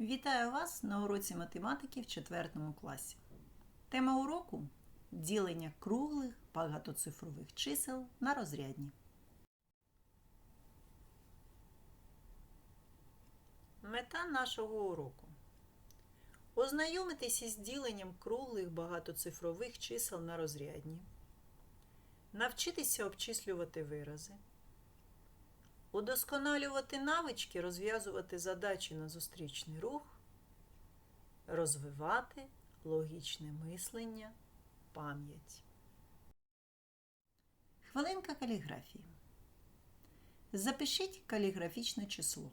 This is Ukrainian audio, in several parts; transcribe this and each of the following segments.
Вітаю вас на уроці математики в 4 класі. Тема уроку ділення круглих багатоцифрових чисел на розрядні. Мета нашого уроку ознайомитися із діленням круглих багатоцифрових чисел на розрядні, навчитися обчислювати вирази, удосконалювати навички, розв'язувати задачі на зустрічний рух, розвивати логічне мислення, пам'ять. Хвилинка каліграфії. Запишіть каліграфічне число.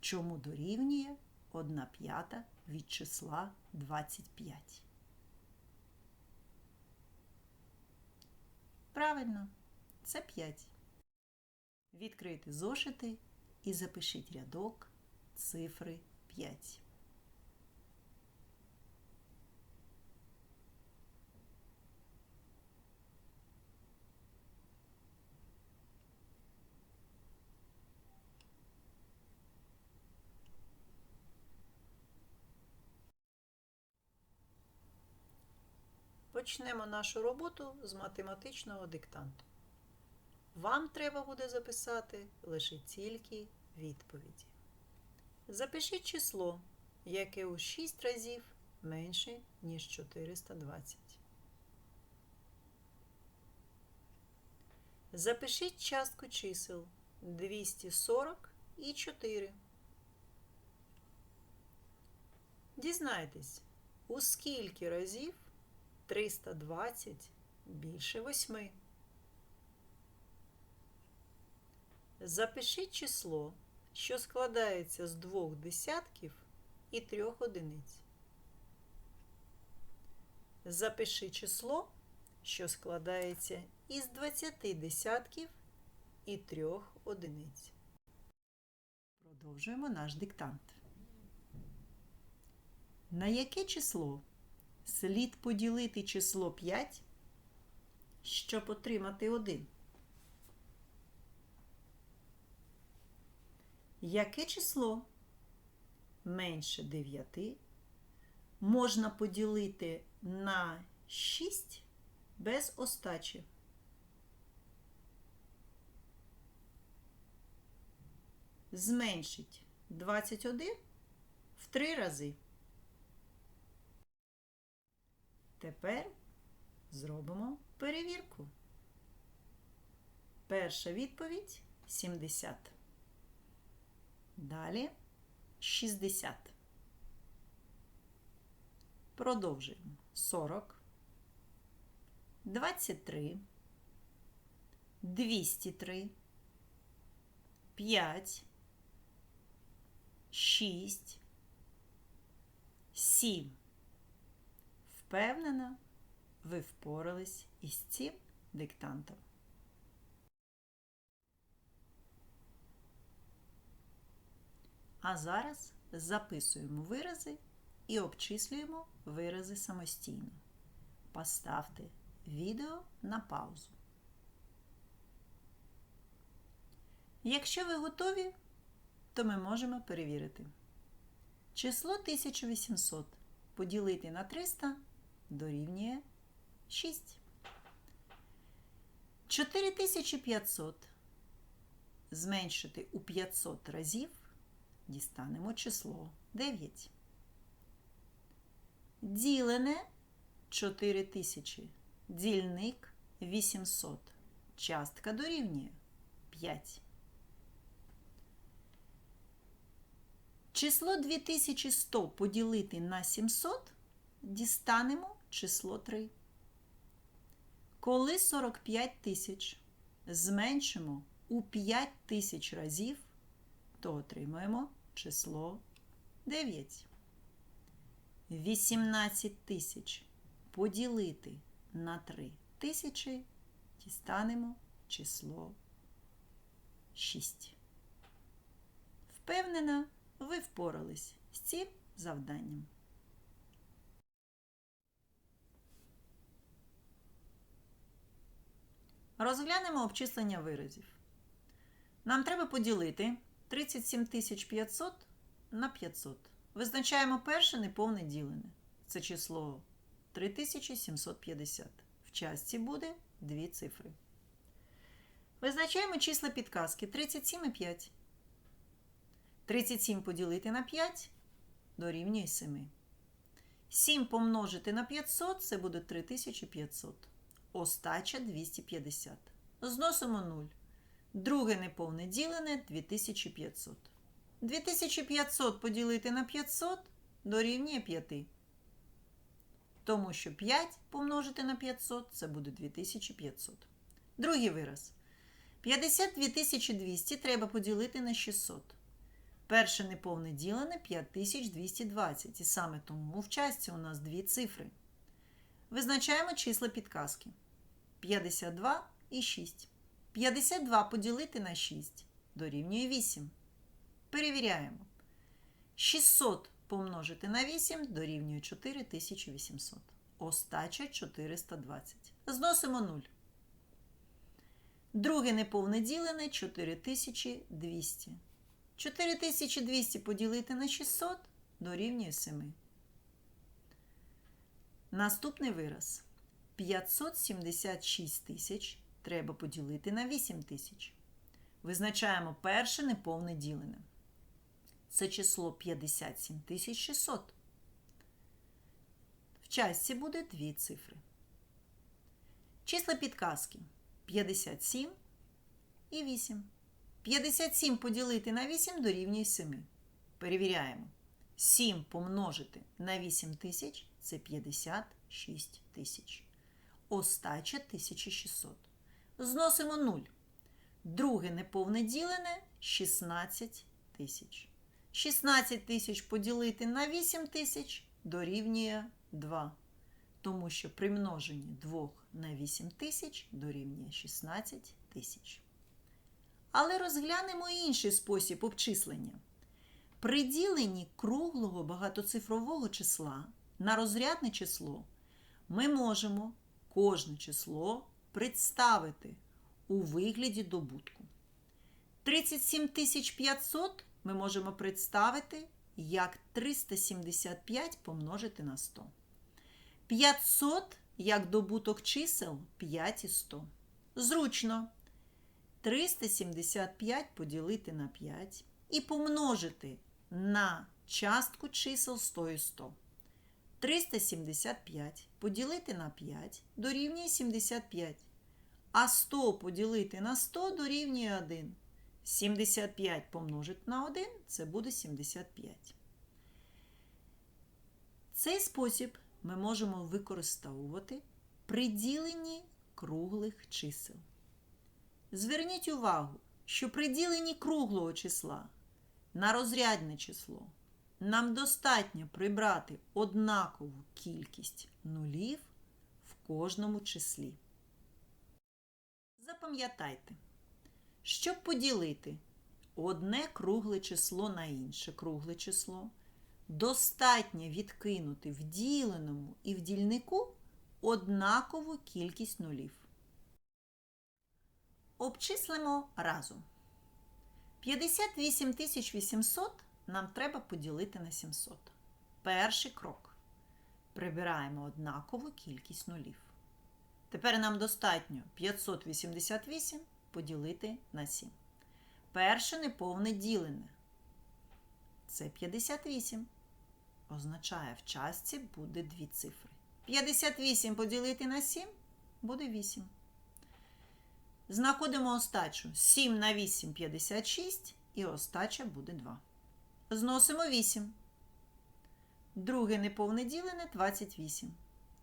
Чому дорівнює 1 п'ята від числа 25? Правильно, це 5. Відкрийте зошити і запишіть рядок цифри 5. Почнемо нашу роботу з математичного диктанту. Вам треба буде записати лише тільки відповіді. Запишіть число, яке у 6 разів менше, ніж 420. Запишіть частку чисел 240 і 4. Дізнайтесь, у скільки разів 320 більше 8. Запишіть число, що складається з двох десятків і трьох одиниць. Запиши число, що складається із 20 десятків і трьох одиниць. Продовжуємо наш диктант. На яке число слід поділити число 5, щоб отримати 1? Яке число менше 9 можна поділити на 6 без остачі? Зменшить 21 в 3 рази. Тепер зробимо перевірку. Перша відповідь 70. Далі 60. Продовжуємо. 40, 23, 203, 5, 6, 7. Впевнена, ви впорались із цим диктантом. А зараз записуємо вирази і обчислюємо вирази самостійно. Поставте відео на паузу. Якщо ви готові, то ми можемо перевірити. Число 1800 поділити на 300 дорівнює 6. 4500 зменшити у 500 разів дістанемо число 9. Ділене 4000. Дільник 800. Частка дорівнює 5. Число 2100 поділити на 700 дістанемо число 3. Коли 45 тисяч зменшимо у 5 тисяч разів, то отримаємо число 9. 18 тисяч поділити на 3 тисячі дістанемо число 6. Впевнена, ви впорались з цим завданням. Розглянемо обчислення виразів. Нам треба поділити 37 500 на 500. Визначаємо перше неповне ділене. Це число 3750. В частці буде дві цифри. Визначаємо числа підказки 37 і 5. 37 поділити на 5 дорівнює 7. 7 помножити на 500 це буде 3500. Остача 250. Зносимо 0. Друге неповне ділене 2500. 2500 поділити на 500 дорівнює 5. Тому що 5 помножити на 500 це буде 2500. Другий вираз. 52200 треба поділити на 600. Перше неповне ділене 5220. І саме тому в частці у нас дві цифри. Визначаємо числа підказки. 52 і 6. 52 поділити на 6 дорівнює 8. Перевіряємо. 600 помножити на 8 дорівнює 4800. Остача 420. Зносимо 0. Друге неповне ділене 4200. 4200 поділити на 600 дорівнює 7. Наступний вираз. 576 тисяч треба поділити на 8 тисяч. Визначаємо перше неповне ділене. Це число 57 600. В частці буде дві цифри. Числа підказки 57 і 8. 57 поділити на 8 дорівнює 7. Перевіряємо. 7 помножити на 8 тисяч це 56 тисяч. Остача 1600. Зносимо 0. Друге неповне ділене 16 тисяч. 16 тисяч поділити на 8 тисяч дорівнює 2. Тому що при множенні 2 на 8 тисяч дорівнює 16 тисяч. Але розглянемо інший спосіб обчислення. При діленні круглого багатоцифрового числа на розрядне число ми можемо кожне число представити у вигляді добутку. 37 500 ми можемо представити як 375 помножити на 100. 500 як добуток чисел 5 і 100. Зручно. 375 поділити на 5 і помножити на частку чисел 100 і 100. 375 поділити на 5 дорівнює 75. А 100 поділити на 100 дорівнює 1. 75 помножити на 1 це буде 75. Цей спосіб ми можемо використовувати при діленні круглих чисел. Зверніть увагу, що при діленні круглого числа на розрядне число нам достатньо прибрати однакову кількість нулів в кожному числі. Запам'ятайте, щоб поділити одне кругле число на інше кругле число, достатньо відкинути в діленому і в дільнику однакову кількість нулів. Обчислимо разом. 58 800 нам треба поділити на 700. Перший крок. Прибираємо однакову кількість нулів. Тепер нам достатньо 588 поділити на 7. Перше неповне ділене. Це 58. Означає, в частці буде дві цифри. 58 поділити на 7 буде 8. Знаходимо остачу. 7 на 8 56 і остача буде 2. Зносимо 8. Друге неповне ділене 28.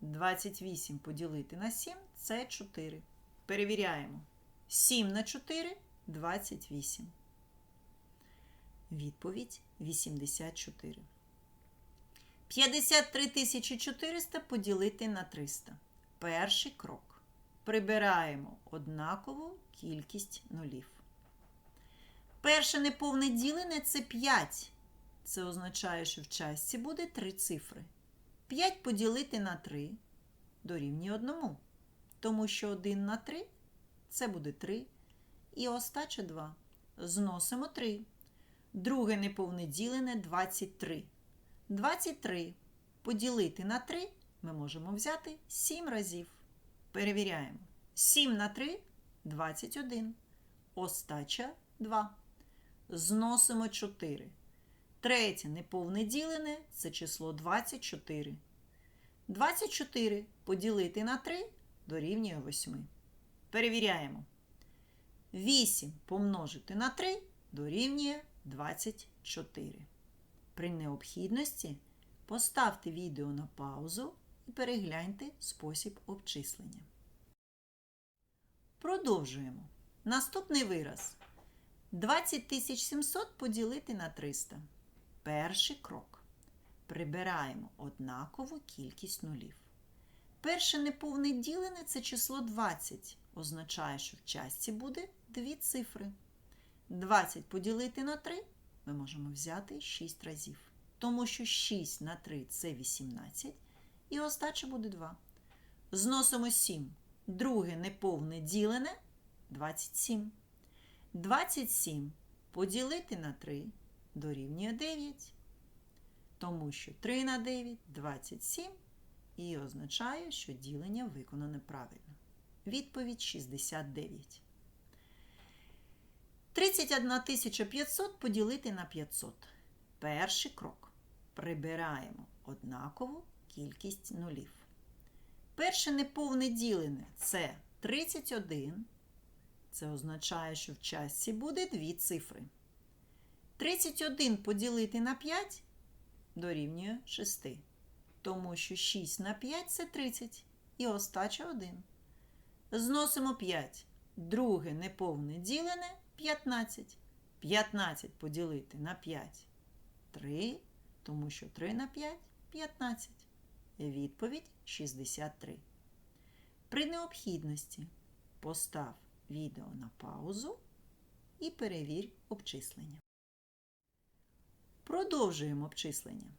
28 поділити на 7 це 4. Перевіряємо. 7 на 4 28. Відповідь 84. 53 400 поділити на 300. Перший крок. Прибираємо однакову кількість нулів. Перше неповне ділене це 5. Це означає, що в частці буде 3 цифри. 5 поділити на 3 дорівнює 1. Тому що 1 на 3 це буде 3. І остача 2. Зносимо 3. Друге неповне ділене 23. 23 поділити на 3 ми можемо взяти 7 разів. Перевіряємо. 7 на 3 21. Остача 2. Зносимо 4. Третє неповне ділене це число 24. 24 поділити на 3 дорівнює 8. Перевіряємо. 8 помножити на 3 дорівнює 24. При необхідності поставте відео на паузу і перегляньте спосіб обчислення. Продовжуємо. Наступний вираз. 20700 поділити на 300. Перший крок. Прибираємо однакову кількість нулів. Перше неповне ділене це число 20. Означає, що в частці буде дві цифри. 20 поділити на 3 ми можемо взяти 6 разів. Тому що 6 на 3 це 18. І остача буде 2. Зносимо 7. Друге неповне ділене 27. 27 поділити на 3 дорівнює 9. Тому що 3 на 9 27 і означає, що ділення виконане правильно. Відповідь 69. 31 500 поділити на 500. Перший крок. Прибираємо однакову кількість нулів. Перше неповне ділене це 31. Це означає, що в частці буде дві цифри. 31 поділити на 5 дорівнює 6. Тому що 6 на 5 це 30. І остача 1. Зносимо 5. Друге неповне ділене 15. 15 поділити на 5 3, тому що 3 на 5 15. Відповідь 63. При необхідності постав відео на паузу і перевір обчислення. Продовжуємо обчислення.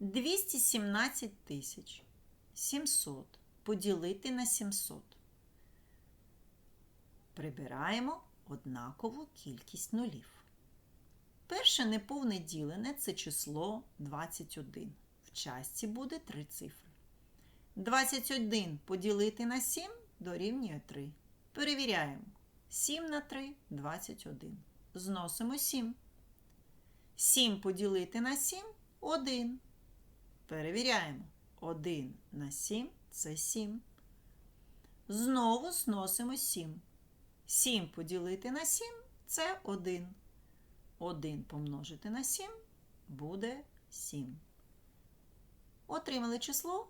217 тисяч 700 поділити на 700. Прибираємо однакову кількість нулів. Перше неповне ділене це число 21. В частці буде 3 цифри. 21 поділити на 7 дорівнює 3. Перевіряємо. 7 на 3 21. Зносимо 7. 7 поділити на 7 1. Перевіряємо. 1 на 7 це 7. Знову зносимо 7. 7 поділити на 7 це 1. 1 помножити на 7 буде 7. Отримали число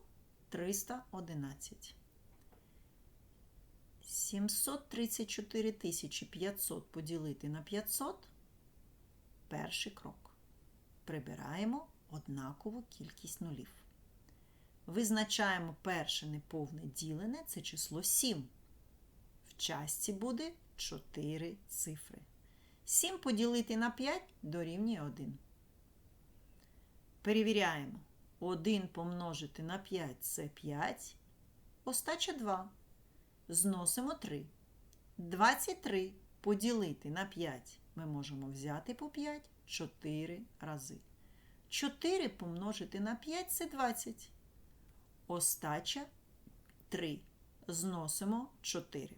311. 734 500 поділити на 500. Перший крок. Прибираємо однакову кількість нулів. Визначаємо перше неповне ділене це число 7. В частці буде 4 цифри. 7 поділити на 5 дорівнює 1. Перевіряємо. 1 помножити на 5 це 5. Остача 2. Зносимо 3. 23 поділити на 5 ми можемо взяти по 5 4 рази. 4 помножити на 5 це 20. Остача 3. Зносимо 4.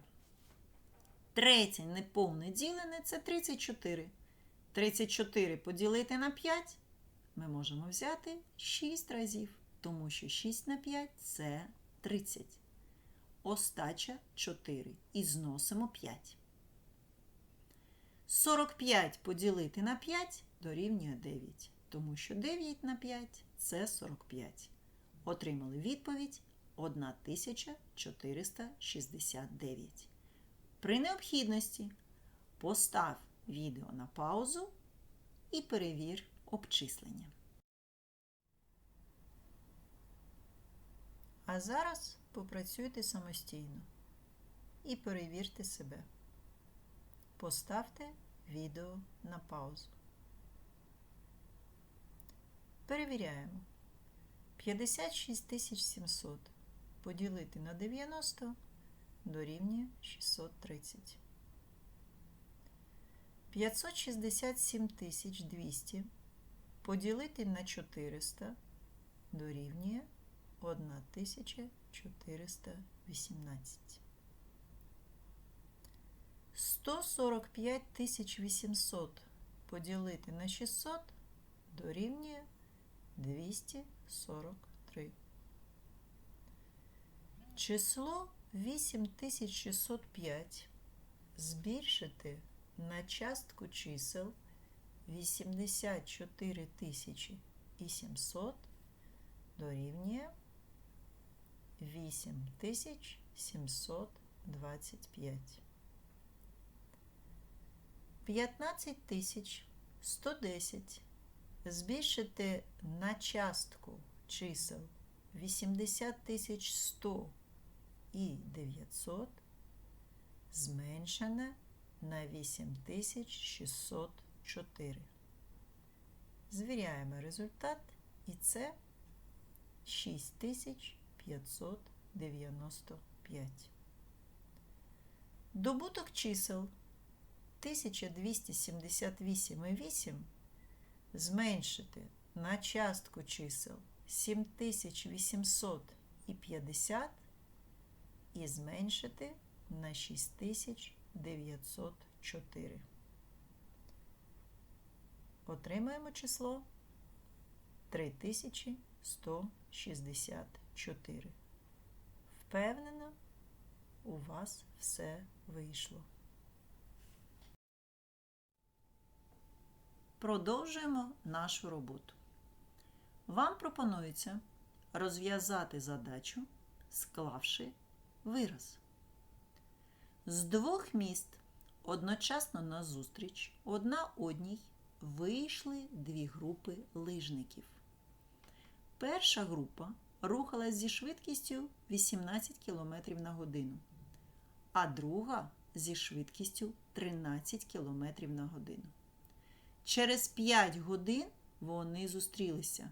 Третє неповне ділене це 34. 34 поділити на 5 ми можемо взяти 6 разів, тому що 6 на 5 це 30. Остача 4. І зносимо 5. 45 поділити на 5 дорівнює 9, тому що 9 на 5 це 45. Отримали відповідь 1469. При необхідності постав відео на паузу і перевір обчислення. А зараз попрацюйте самостійно і перевірте себе. Поставте відео на паузу. Перевіряємо. 56 700 поділити на 90 дорівнює 630. 567 тисяч 200 поділити на 400 дорівнює 1418. 145 тисяч 800 поділити на 600 дорівнює 243. Число 8605 збільшити на частку чисел 84 тисячі і 700 дорівнює 8725. 15 тисяч 110 збільшити на частку чисел 80 тисяч 100 і 900 зменшене на 8604. Звіряємо результат, і це 6595. Добуток чисел 1278,8 зменшити на частку чисел 7850 і зменшити на 6904. Отримаємо число 3164. Впевнена, у вас все вийшло. Продовжуємо нашу роботу. Вам пропонується розв'язати задачу, склавши вираз. З двох міст одночасно назустріч одна одній вийшли дві групи лижників. Перша група рухалась зі швидкістю 18 км на годину, а друга зі швидкістю 13 км на годину. Через 5 годин вони зустрілися.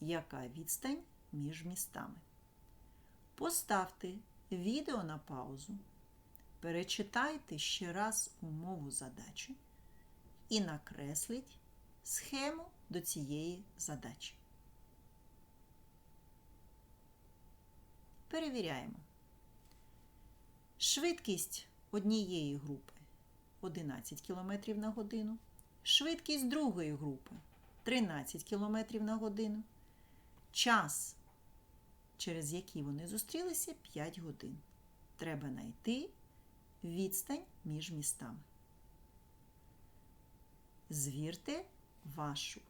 Яка відстань між містами? Поставте відео на паузу, перечитайте ще раз умову задачі і накресліть схему до цієї задачі. Перевіряємо. Швидкість однієї групи 11 км на годину. Швидкість другої групи 13 км на годину. Час, через який вони зустрілися 5 годин. Треба знайти відстань між містами. Звірте вашу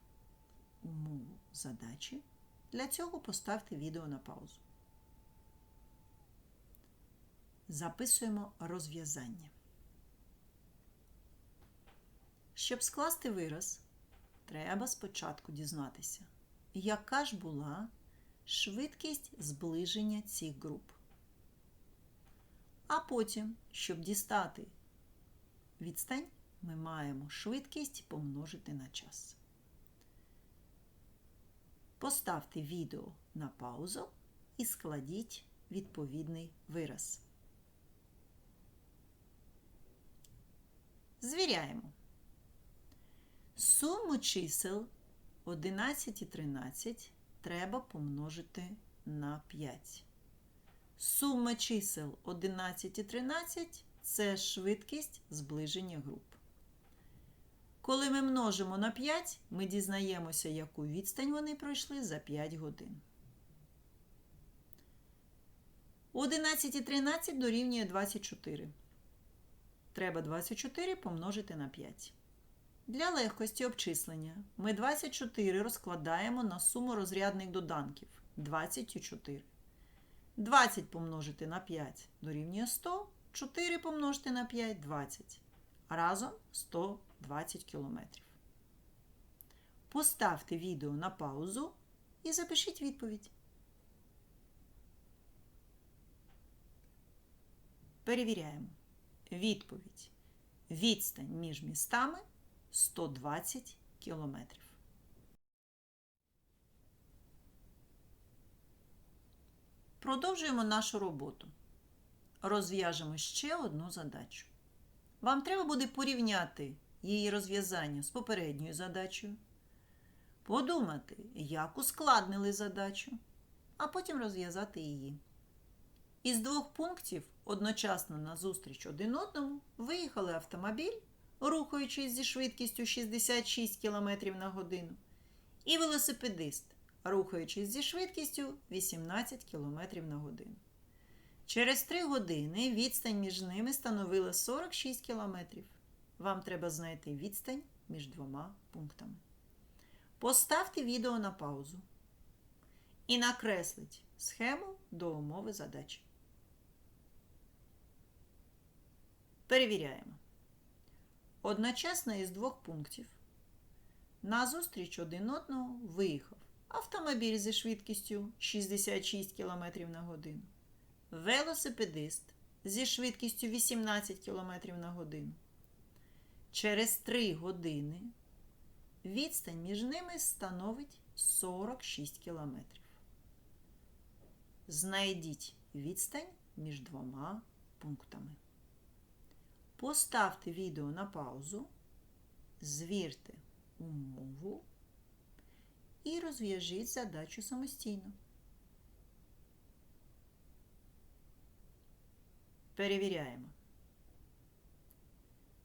умову задачі. Для цього поставте відео на паузу. Записуємо розв'язання. Щоб скласти вираз, треба спочатку дізнатися, яка ж була швидкість зближення цих груп. А потім, щоб дістати відстань, ми маємо швидкість помножити на час. Поставте відео на паузу і складіть відповідний вираз. Звіряємо. Суму чисел 11 і 13 треба помножити на 5. Сума чисел 11 і 13 це швидкість зближення груп. Коли ми множимо на 5, ми дізнаємося, яку відстань вони пройшли за 5 годин. 11 і 13 дорівнює 24. Треба 24 помножити на 5. Для легкості обчислення ми 24 розкладаємо на суму розрядних доданків 24. 20 помножити на 5 дорівнює 100, 4 помножити на 5 20. Разом 120 км. Поставте відео на паузу і запишіть відповідь. Перевіряємо. Відповідь. Відстань між містами 120 кілометрів. Продовжуємо нашу роботу. Розв'яжемо ще одну задачу. Вам треба буде порівняти, її розв'язанню з попередньою задачею, подумати, як ускладнили задачу, а потім розв'язати її. Із двох пунктів одночасно назустріч один одному виїхали автомобіль, рухаючись зі швидкістю 66 км на годину, і велосипедист, рухаючись зі швидкістю 18 км на годину. Через 3 години відстань між ними становила 46 км. Вам треба знайти відстань між двома пунктами. Поставте відео на паузу і накресліть схему до умови задачі. Перевіряємо. Одночасно із двох пунктів назустріч один одного виїхав автомобіль зі швидкістю 66 км на годину, велосипедист зі швидкістю 18 км на годину. Через 3 години відстань між ними становить 46 км. Знайдіть відстань між двома пунктами. Поставте відео на паузу, звірте умову і розв'яжіть задачу самостійно. Перевіряємо.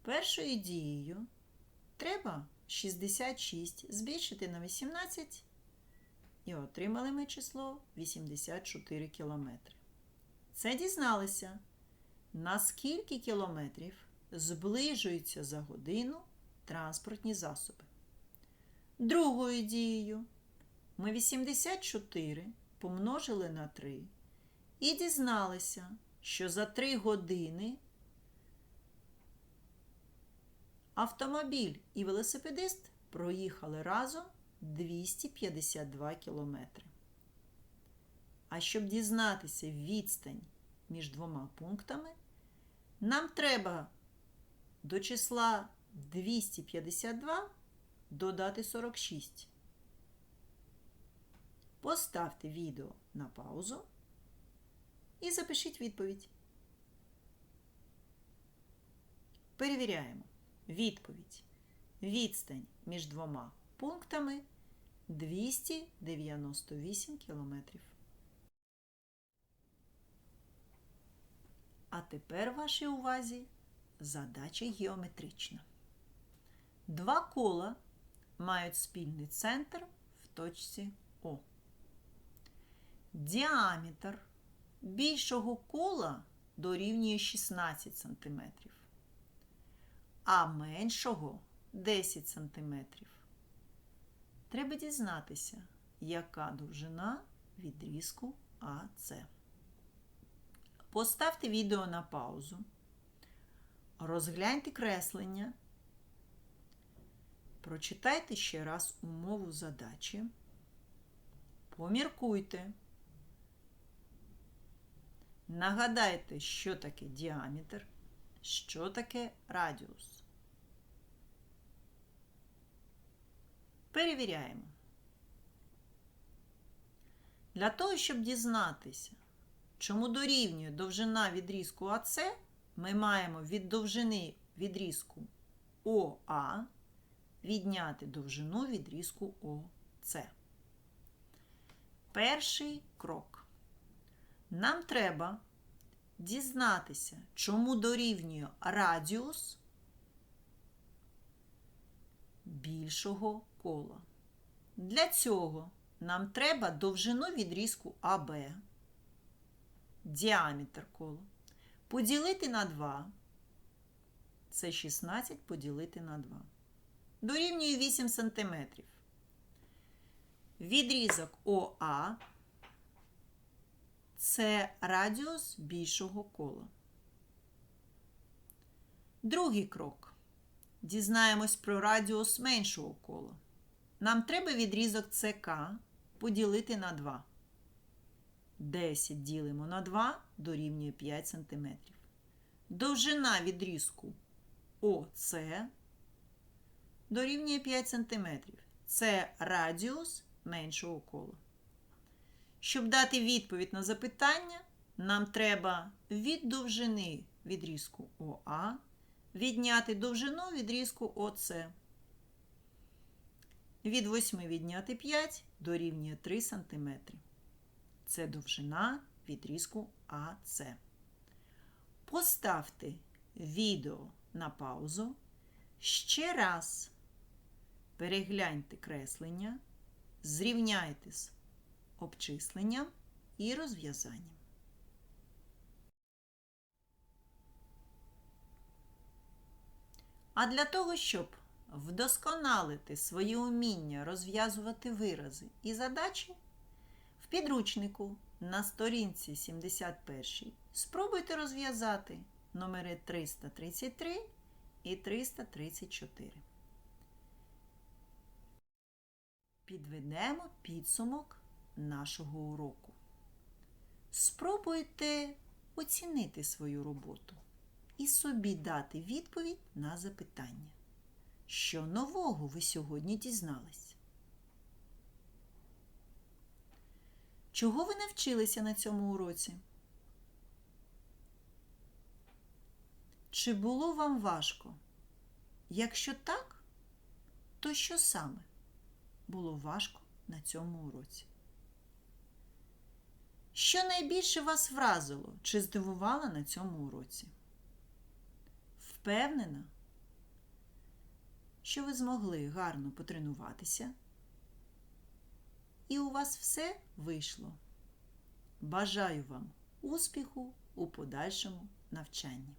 Першою дією треба 66 збільшити на 18 і отримали ми число 84 кілометри. Це дізналися, на скільки кілометрів зближуються за годину транспортні засоби. Другою дією ми 84 помножили на 3 і дізналися, що за 3 години автомобіль і велосипедист проїхали разом 252 кілометри. А щоб дізнатися відстань між двома пунктами, нам треба до числа 252 додати 46. Поставте відео на паузу і запишіть відповідь. Перевіряємо. Відповідь. Відстань між двома пунктами 298 кілометрів. А тепер вашій увазі задача геометрична. Два кола мають спільний центр в точці О. Діаметр більшого кола дорівнює 16 см, а меншого 10 см. Треба дізнатися, яка довжина відрізку АС. Поставте відео на паузу. Розгляньте креслення. Прочитайте ще раз умову задачі. Поміркуйте. Нагадайте, що таке діаметр, що таке радіус. Перевіряємо. Для того, щоб дізнатися, чому дорівнює довжина відрізку АС, ми маємо від довжини відрізку ОА відняти довжину відрізку ОС. Перший крок. Нам треба дізнатися, чому дорівнює радіус більшого кола. Для цього нам треба довжину відрізку АБ, діаметр кола, поділити на 2. Це 16 поділити на 2. Дорівнює 8 см. Відрізок ОА це радіус більшого кола. Другий крок. Дізнаємось про радіус меншого кола. Нам треба відрізок ЦК поділити на 2. 10 ділимо на 2 дорівнює 5 см. Довжина відрізку ОС дорівнює 5 см. Це радіус меншого кола. Щоб дати відповідь на запитання, нам треба від довжини відрізку ОА відняти довжину відрізку ОС. Від 8 відняти 5 дорівнює 3 см. Це довжина відрізку АС. Поставте відео на паузу. Ще раз перегляньте креслення, зрівняйте з обчисленням і розв'язанням. А для того, щоб вдосконалити своє уміння розв'язувати вирази і задачі, підручнику на сторінці 71 спробуйте розв'язати номери 333 і 334. Підведемо підсумок нашого уроку. Спробуйте оцінити свою роботу і собі дати відповідь на запитання. Що нового ви сьогодні дізнались? Чого ви навчилися на цьому уроці? Чи було вам важко? Якщо так, то що саме було важко на цьому уроці? Що найбільше вас вразило чи здивувало на цьому уроці? Впевнена, що ви змогли гарно потренуватися, і у вас все вийшло. Бажаю вам успіху у подальшому навчанні.